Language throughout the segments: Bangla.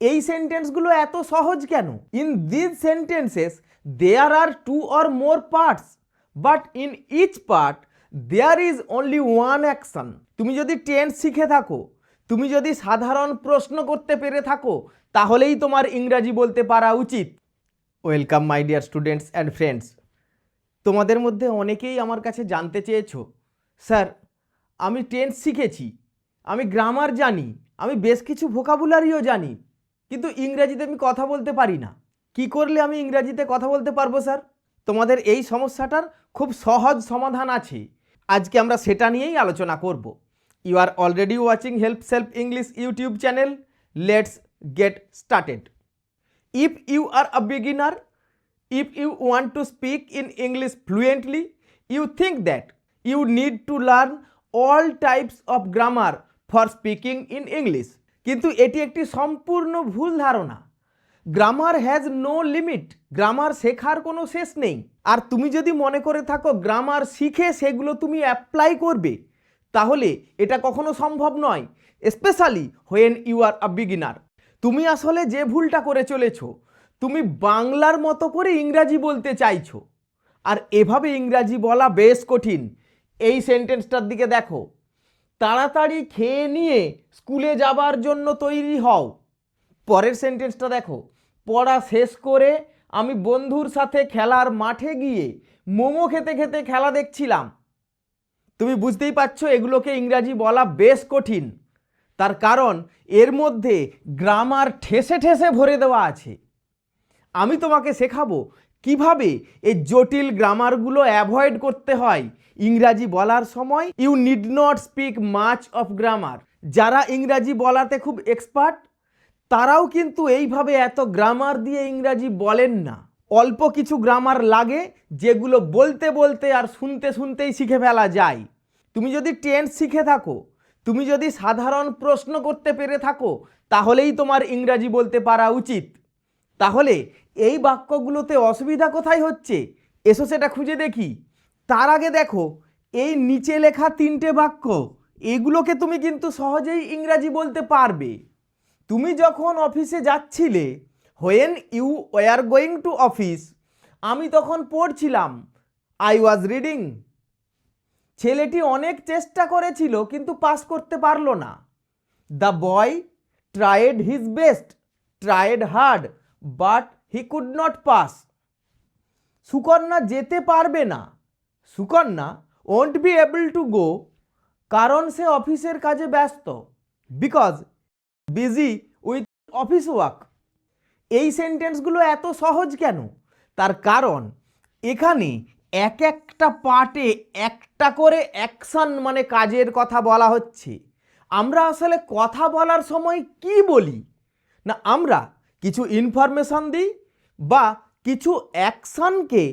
এই সেন্টেন্সগুলো এত সহজ কেন? In this sentences there are two or more parts but in each part there is only one action তুমি যদি টেন্স শিখে থাকো, তুমি যদি সাধারণ প্রশ্ন করতে পেরে থাকো, তাহলেই তোমার ইংরাজি বলতে পারা উচিত। Welcome my dear students and friends তোমাদের মধ্যে অনেকেই আমার কাছে জানতে চেয়েছো স্যার আমি টেন্স শিখেছি, আমি গ্রামার জানি, আমি বেশ কিছু ভোকাবুলারিও জানি কিন্তু ইংরাজিতে আমি কথা বলতে পারি না। কি করলে আমি ইংরাজিতে কথা বলতে পারব, স্যার? তোমাদের এই সমস্যাটার খুব সহজ সমাধান আছে। আজকে আমরা সেটা নিয়েই আলোচনা করব। You are already watching help self English YouTube channel let's get started if you are a beginner if you want to speak in English fluently you think that you need to learn all types of grammar for speaking in english. কিন্তু এটি একটি সম্পূর্ণ ভুল ধারণা। Grammar has no limit grammar শেখার কোনো শেষ নেই। আর তুমি যদি মনে করে থাকো গ্রামার শিখে সেগুলো তুমি অ্যাপ্লাই করবে, তাহলে এটা কখনো সম্ভব নয় specially when you are a beginner তুমি আসলে যে ভুলটা করে চলেছ, তুমি বাংলার মতো করে ইংরাজি বলতে চাইছো। আর এভাবে ইংরাজি বলা বেশ কঠিন। এই সেন্টেন্সটার দিকে দেখো। তাড়াতাড়ি খেয়ে নিয়ে স্কুলে যাবার জন্য তৈরি হও। পরের সেন্টেন্সটা দেখো। পড়া শেষ করে আমি বন্ধুর সাথে খেলার মাঠে গিয়ে মোমো খেতে খেতে খেলা দেখছিলাম। তুমি বুঝতেই পারছ এগুলোকে ইংরাজি বলা বেশ কঠিন। তার কারণ এর মধ্যে গ্রামার ঠেসে ঠেসে ভরে দেওয়া আছে। আমি তোমাকে শেখাবো কীভাবে এই জটিল গ্রামারগুলো অ্যাভয়েড করতে হয়? ইংরাজি বলার সময় you need not speak much of grammar. যারা ইংরাজি বলাতে খুব এক্সপার্ট, তারাও কিন্তু এইভাবে এত গ্রামার দিয়ে ইংরাজি বলেন না। অল্প কিছু গ্রামার লাগে যেগুলো বলতে বলতে আর শুনতে শুনতেই শিখে ফেলা যায়। তুমি যদি টেন্স শিখে থাকো, তুমি যদি সাধারণ প্রশ্ন করতে পেরে থাকো, তাহলেই তোমার ইংরাজি বলতে পারা উচিত। তাহলে এই বাক্যগুলোতে অসুবিধা কোথায় হচ্ছে? এসো সেটা খুঁজে দেখি। তার আগে দেখো, এই নিচে লেখা তিনটে বাক্য, এগুলোকে তুমি কিন্তু সহজেই ইংরাজি বলতে পারবে। তুমি যখন অফিসে যাচ্ছিলে when you were going to office আমি তখন পড়ছিলাম আই ওয়াজ রিডিং ছেলেটি অনেক চেষ্টা করেছিল, কিন্তু পাস করতে পারল না। The boy tried his best tried hard but he could not pass Sukanya যেতে পারবে না। Sukanya won't be able to go কারণ সে অফিসের কাজে ব্যস্ত। Because busy with office work এই সেন্টেন্সগুলো এত সহজ কেন? তার কারণ এখানে এক একটা পার্টে একটা করে অ্যাকশন মানে কাজের কথা বলা হচ্ছে। আমরা আসলে কথা বলার সময় কি বলি? না, আমরা কিছু ইনফরমেশন দিই বা কিছু অ্যাকশনকে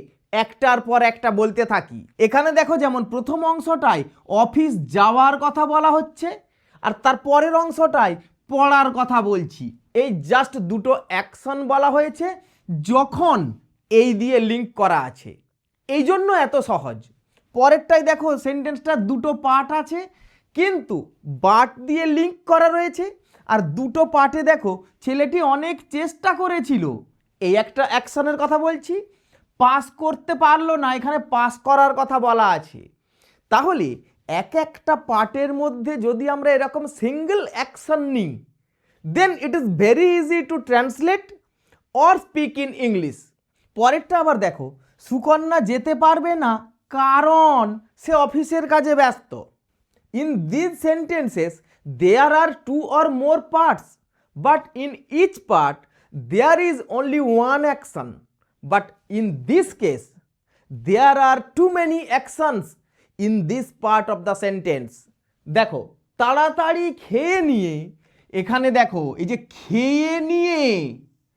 একটার পর একটা বলতে থাকি। এখানে দেখো যেমন প্রথম অংশটায় অফিস যাওয়ার কথা বলা হচ্ছে আর তার পরের অংশটায় পড়ার কথা বলছি। এই জাস্ট দুটো অ্যাকশন বলা হয়েছে যখন এই দিয়ে লিঙ্ক করা আছে। এই জন্য এত সহজ। পরেরটাই দেখো সেন্টেন্সটা দুটো পার্ট আছে, কিন্তু বাট দিয়ে লিঙ্ক করা রয়েছে আর দুটো পার্টে দেখো, ছেলেটি অনেক চেষ্টা করেছিল। এই একটা অ্যাকশনের কথা বলছি। পাস করতে পারল না, এখানে পাস করার কথা বলা আছে। তাহলে এক একটা পার্টের মধ্যে যদি আমরা এরকম সিঙ্গেল অ্যাকশন নিই then it is very easy to translate or speak in English পরেরটা আবার দেখো, সুকন্যা যেতে পারবে না, কারণ সে অফিসের কাজে ব্যস্ত। In this sentences there are two or more parts but in each part there is only one action but in this case there are too many actions in this part of the sentence দেখো, তাড়াতাড়ি খেয়ে নিয়ে, এখানে দেখো, এই যে খেয়ে নিয়ে,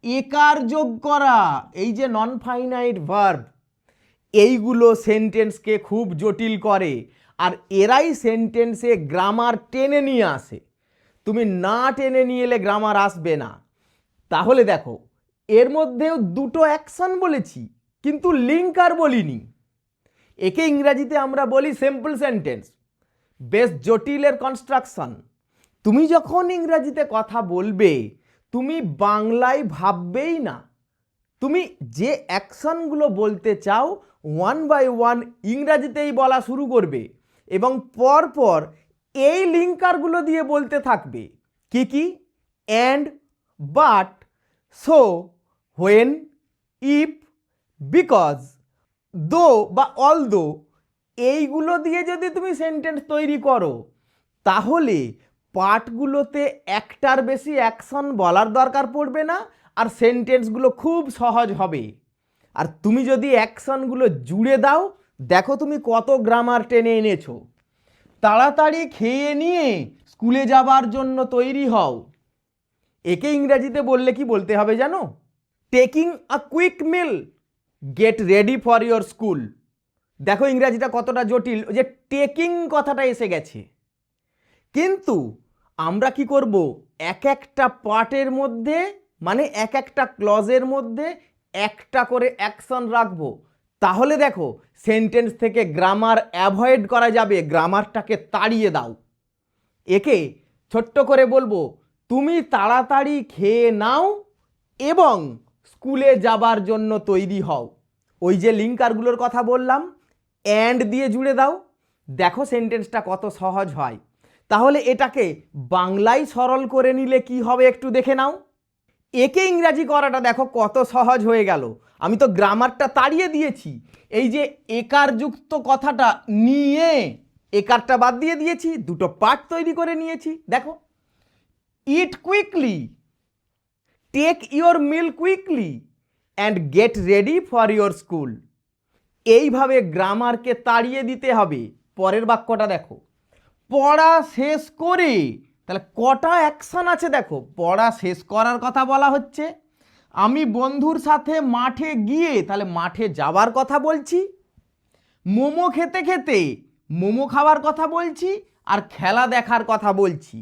একার যোগ করা, এই যে নন ফাইনাইট ভার্ব এইগুলো সেন্টেন্সকে খুব জটিল করে। আর এরাই সেন্টেন্সে গ্রামার টেনে নিয়ে আসে। তুমি না টেনে নিয়ে এলে গ্রামার আসবে না। তাহলে দেখো, এর মধ্যেও দুটো অ্যাকশন বলেছি, কিন্তু লিঙ্ক আর বলিনি। একে ইংরাজিতে আমরা বলি সিম্পল সেন্টেন্স বেশ জটিলের কনস্ট্রাকশন তুমি যখন ইংরাজিতে কথা বলবে, তুমি বাংলায় ভাববেই না। তুমি যে অ্যাকশনগুলো বলতে চাও ওয়ান বাই ওয়ান ইংরাজিতেই বলা শুরু করবে। এবং পরপর এই লিঙ্কারগুলো দিয়ে বলতে থাকবে কি কি? And, but, so, when, if, because, though বা অল দো এইগুলো দিয়ে যদি তুমি সেন্টেন্স তৈরি করো, তাহলে পার্টগুলোতে একটার বেশি অ্যাকশন বলার দরকার পড়বে না আর সেন্টেন্সগুলো খুব সহজ হবে। আর তুমি যদি অ্যাকশনগুলো জুড়ে দাও দেখো তুমি কত গ্রামার টেনে এনেছো। তাড়াতাড়ি খেয়ে নিয়ে স্কুলে যাবার জন্য তৈরি হও। একে ইংরেজিতে বললে কি বলতে হবে জানো? Taking a quick meal get ready for your school দেখো ইংরাজিটা কতটা জটিল যে টেকিং কথাটা এসে গেছে। কিন্তু আমরা কি করব? এক একটা পার্টের মধ্যে মানে এক একটা ক্লজের মধ্যে একটা করে অ্যাকশন রাখব। তাহলে দেখো সেন্টেন্স থেকে গ্রামার অ্যাভয়েড করা যাবে গ্রামারটাকে তাড়িয়ে দাও। একে ছোট্ট করে বলব, তুমি তাড়াতাড়ি খেয়ে নাও এবং স্কুলে যাবার জন্য তৈরি হও। ওই যে লিঙ্কারগুলোর কথা বললাম অ্যান্ড দিয়ে জুড়ে দাও। দেখো সেন্টেন্সটা কত সহজ হয়। তাহলে এটাকে বাংলায় সরল করে নিলে কি হবে একটু দেখে নাও। একে ইংরাজি করাটা দেখো কত সহজ হয়ে গেল। আমি তো গ্রামারটা তাড়িয়ে দিয়েছি। এই যে একার যুক্ত কথাটা নিয়ে একারটা বাদ দিয়ে দিয়েছি, দুটো পার্ট তৈরি করে নিয়েছি, দেখো। Eat quickly take your meal quickly and get ready for your school এইভাবে গ্রামারকে তাড়িয়ে দিতে হবে। পরের বাক্যটা দেখো। পড়া শেষ করে তাহলে কটা অ্যাকশন আছে দেখো? পড়া শেষ করার কথা বলা হচ্ছে। আমি বন্ধুর সাথে মাঠে গিয়ে, তাহলে মাঠে যাওয়ার কথা বলছি। মোমো খেতে খেতে মোমো খাওয়ার কথা বলছি আর খেলা দেখার কথা বলছি।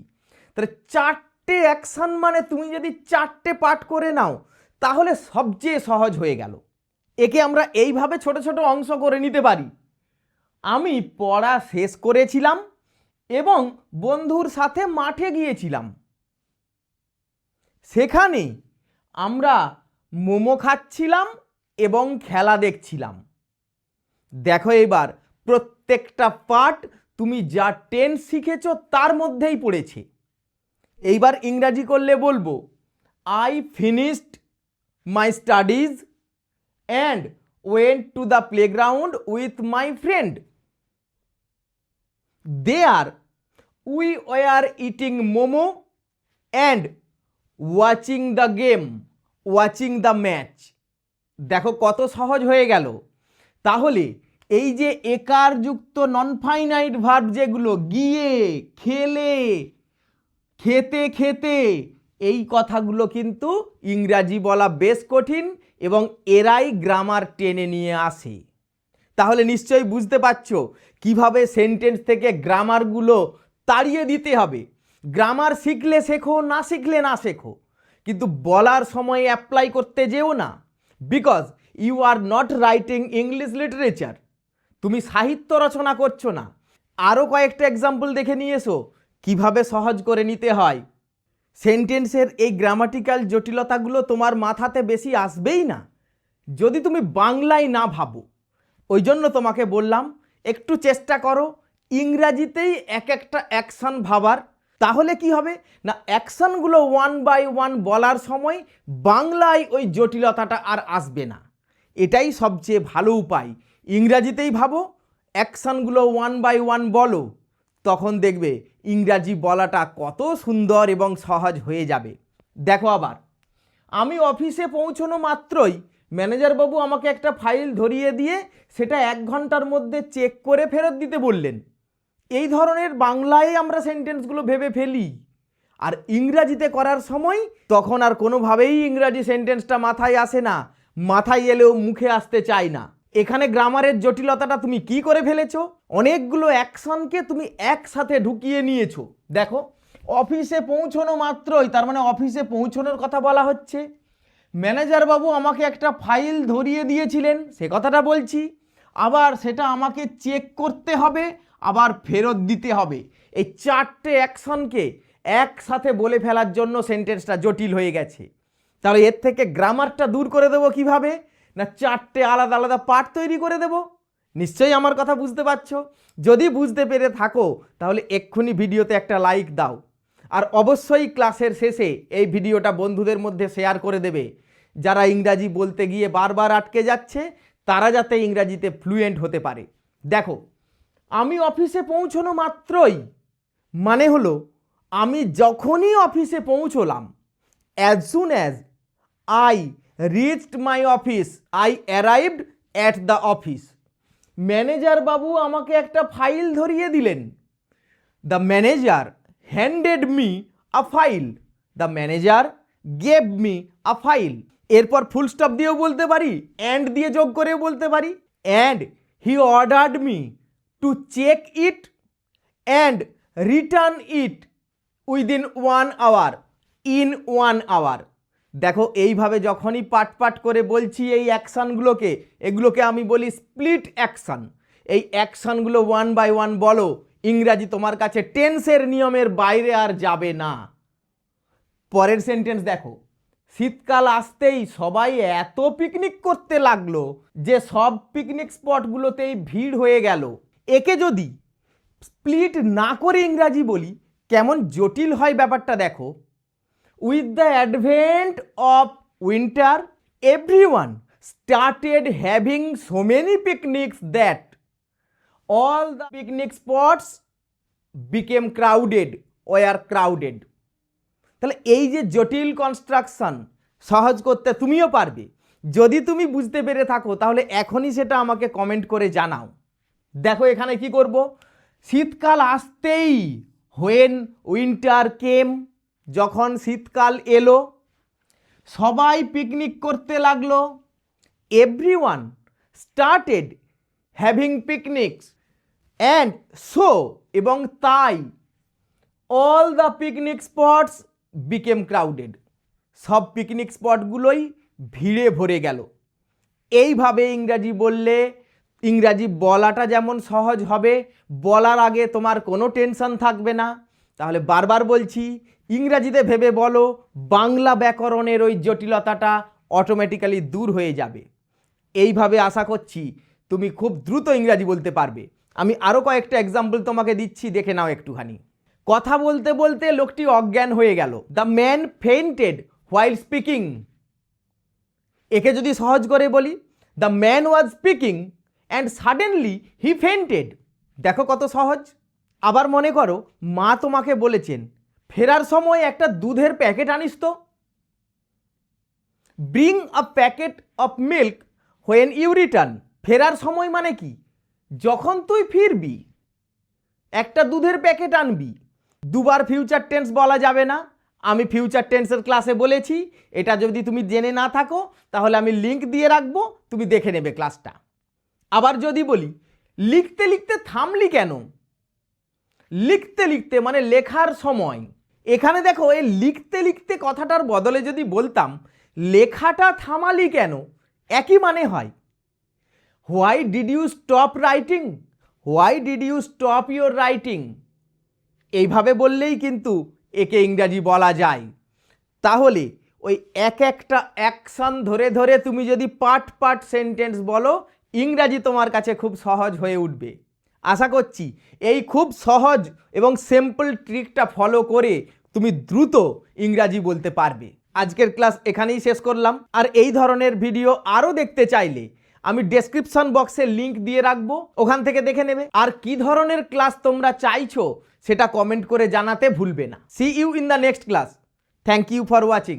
তাহলে চারটে অ্যাকশন মানে তুমি যদি চারটে পাঠ করে নাও, তাহলে সবচেয়ে সহজ হয়ে গেল। একে আমরা এইভাবে ছোট ছোট অংশ করে নিতে পারি। আমি পড়া শেষ করেছিলাম এবং বন্ধুর সাথে মাঠে গিয়েছিলাম। সেখানে আমরা মোমো খাচ্ছিলাম এবং খেলা দেখছিলাম। দেখো এবার, প্রত্যেকটা পার্ট তুমি যা টেন্স শিখেছ তার মধ্যেই পড়েছে। এইবার ইংরাজি করলে বলব I finished my studies and went to the playground with my friend there we were eating momo and watching the game, watching the match. দেখো কত সহজ হয়ে গেল। তাহলে এই যে একার যুক্ত নন ফাইনাইট ভার্ব যেগুলো, গিয়ে, খেলে, খেতে খেতে, এই কথাগুলো কিন্তু ইংরাজি বলা বেশ কঠিন এবং এরাই গ্রামার টেনে নিয়ে আসে। তাহলে নিশ্চয়ই বুঝতে পারছ কীভাবে সেন্টেন্স থেকে গ্রামারগুলো তাড়িয়ে দিতে হবে? গ্রামার শিখলে শেখো, না শিখলে না শেখো। কিন্তু বলার সময় অ্যাপ্লাই করতে যেও না। Because you are not writing English literature তুমি সাহিত্য রচনা করছ না। আরও কয়েকটা এক্সাম্পল দেখে নিয়ে এসো। কীভাবে সহজ করে নিতে হয়? সেন্টেন্সের এই গ্রামাটিক্যাল জটিলতাগুলো তোমার মাথাতে বেশি আসবেই না। যদি তুমি বাংলায় না ভাবো, ওই জন্য তোমাকে বললাম একটু চেষ্টা করো, ইংরাজিতেই এক একটা অ্যাকশন ভাবার। তাহলে কি হবে? না, অ্যাকশনগুলো ওয়ান বাই ওয়ান বলার সময় বাংলায় ওই জটিলতাটা আর আসবে না। এটাই সবচেয়ে ভালো উপায়। ইংরাজিতেই ভাবো, অ্যাকশনগুলো ওয়ান বাই ওয়ান বলো, তখন দেখবে ইংরাজি বলাটা কত সুন্দর এবং সহজ হয়ে যাবে। দেখো আবার, আমি অফিসে পৌঁছনো মাত্রই ম্যানেজারবাবু আমাকে একটা ফাইল ধরিয়ে দিয়ে সেটা এক ঘণ্টার মধ্যে চেক করে ফেরত দিতে বললেন। এই ধরনের বাংলায় আমরা সেন্টেন্সগুলো ভেবে ফেলি। আর ইংরাজিতে করার সময় তখন আর কোনোভাবেই ইংরাজি সেন্টেন্সটা মাথায় আসে না, মাথায় এলেও মুখে আসতে চায় না। এখানে গ্রামারের জটিলতাটা তুমি কি করে ফেলেছো? অনেকগুলো অ্যাকশনকে তুমি একসাথে ঢুকিয়ে নিয়েছো। দেখো, অফিসে পৌঁছনো মাত্রই, তার মানে অফিসে পৌঁছানোর কথা বলা হচ্ছে। ম্যানেজার বাবু আমাকে একটা ফাইল ধরিয়ে দিয়েছিলেন, সে কথাটা বলছি। আবার সেটা আমাকে চেক করতে হবে, আবার ফেরত দিতে হবে। এই চারটে অ্যাকশনকে একসাথে বলে ফেলার জন্য সেন্টেন্সটা জটিল হয়ে গেছে। তাহলে এর থেকে গ্রামারটা দূর করে দেবো কীভাবে? না চারটে আলাদা আলাদা পার্ট তৈরি করে দেবো? নিশ্চয়ই আমার কথা বুঝতে পারছ? যদি বুঝতে পেরে থাকো, তাহলে এক্ষুনি ভিডিওতে একটা লাইক দাও। আর অবশ্যই ক্লাসের শেষে এই ভিডিওটা বন্ধুদের মধ্যে শেয়ার করে দেবে। যারা ইংরাজি বলতে গিয়ে বারবার আটকে যাচ্ছে, তারা যাতে ইংরাজিতে ফ্লুয়েন্ট হতে পারে। দেখো, আমি অফিসে পৌঁছনো মাত্রই মানে হলো, আমি যখনই অফিসে পৌঁছলাম as soon as I reached my office I arrived at the office manager বাবু আমাকে একটা ফাইল ধরিয়ে দিলেন। The manager handed me a file the manager gave me a file এরপর ফুল স্টপ দিয়েও বলতে পারি অ্যান্ড দিয়ে যোগ করেও বলতে পারি and he ordered me to check it and return it within one hour in one hour দেখো, এইভাবে যখনই পাট পাট করে বলছি এই অ্যাকশানগুলোকে এগুলোকে আমি বলি স্প্লিট অ্যাকশান এই অ্যাকশানগুলো ওয়ান বাই ওয়ান বলো ইংরাজি তোমার কাছে টেন্সের নিয়মের বাইরে আর যাবে না। পরের সেন্টেন্স দেখো। শীতকাল আসতেই সবাই এত পিকনিক করতে লাগল যে সব পিকনিক স্পটগুলোতেই ভিড় হয়ে গেল। একে যদি স্প্লিট না করে ইংরাজি বলি, কেমন জটিল হয় ব্যাপারটা দেখো। With the advent of winter everyone started having so many picnics that all the picnic spots became crowded were crowded তাহলে এই যে জটিল কনস্ট্রাকশন সহজ করতে তুমিও পারবে। যদি তুমি বুঝতে পেরে থাকো, তাহলে এখনই সেটা আমাকে কমেন্ট করে জানাও। দেখো এখানে কি করব? শীতকাল আসতেই হোয়েন উইন্টার কেম যখন শীতকাল এলো, সবাই পিকনিক করতে লাগল। Everyone started having picnics and so এবং তাই all the picnic spots became crowded সব পিকনিক স্পটগুলোই ভিড়ে ভরে গেল। এইভাবে ইংরাজি বললে, ইংরাজি বলাটা যেমন সহজ হবে, বলার আগে তোমার কোনো টেনশন থাকবে না। তাহলে বারবার বলছি, ইংরাজিতে ভেবে বলো, বাংলা ব্যাকরণের ওই জটিলতাটা অটোমেটিক্যালি দূর হয়ে যাবে। এইভাবে আশা করছি তুমি খুব দ্রুত ইংরাজি বলতে পারবে। আমি আরও কয়েকটা এক্সাম্পল তোমাকে দিচ্ছি, দেখে নাও একটুখানি। কথা বলতে বলতে লোকটি অজ্ঞান হয়ে গেল। The man fainted while speaking একে যদি সহজ করে বলি the man was speaking and suddenly he fainted দেখো কত সহজ। আবার মনে করো, মা তোমাকে বলেছেন, ফেরার সময় একটা দুধের প্যাকেট আনিস তো? Bring a packet of milk when you return ফেরার সময় মানে কি? যখন তুই ফিরবি, একটা দুধের প্যাকেট আনবি, দুবার ফিউচার টেন্স বলা যাবে না। আমি ফিউচার টেন্সের ক্লাসে বলেছি, এটা যদি তুমি জেনে না থাকো, তাহলে আমি লিঙ্ক দিয়ে রাখব, তুমি দেখে নেবে ক্লাসটা আবার যদি বলি, লিখতে লিখতে থামলি কেন? লিখতে লিখতে মানে লেখার সময়। এখানে দেখো, এই লিখতে লিখতে কথাটার বদলে যদি বলতাম, লেখাটা থামালি কেন? একই মানে হয়। Why did you stop writing why did you stop your writing এইভাবে বললেই কিন্তু একে ইংরাজি বলা যায়। তাহলে ওই এক একটা অ্যাকশন ধরে ধরে তুমি যদি পার্ট পার্ট সেন্টেন্স বলো, ইংরাজি তোমার কাছে খুব সহজ হয়ে উঠবে। আশা করছি এই খুব সহজ এবং সিম্পল ট্রিকটা ফলো করে তুমি দ্রুত ইংরাজি বলতে পারবে। আজকের ক্লাস এখানেই শেষ করলাম। আর এই ধরনের ভিডিও আরও দেখতে চাইলে আমি ডেসক্রিপশন বক্সে লিঙ্ক দিয়ে রাখব, ওখান থেকে দেখে নেবে। আর কি ধরনের ক্লাস তোমরা চাইছো, সেটা কমেন্ট করে জানাতে ভুলবে না। See you in the next class thank you for watching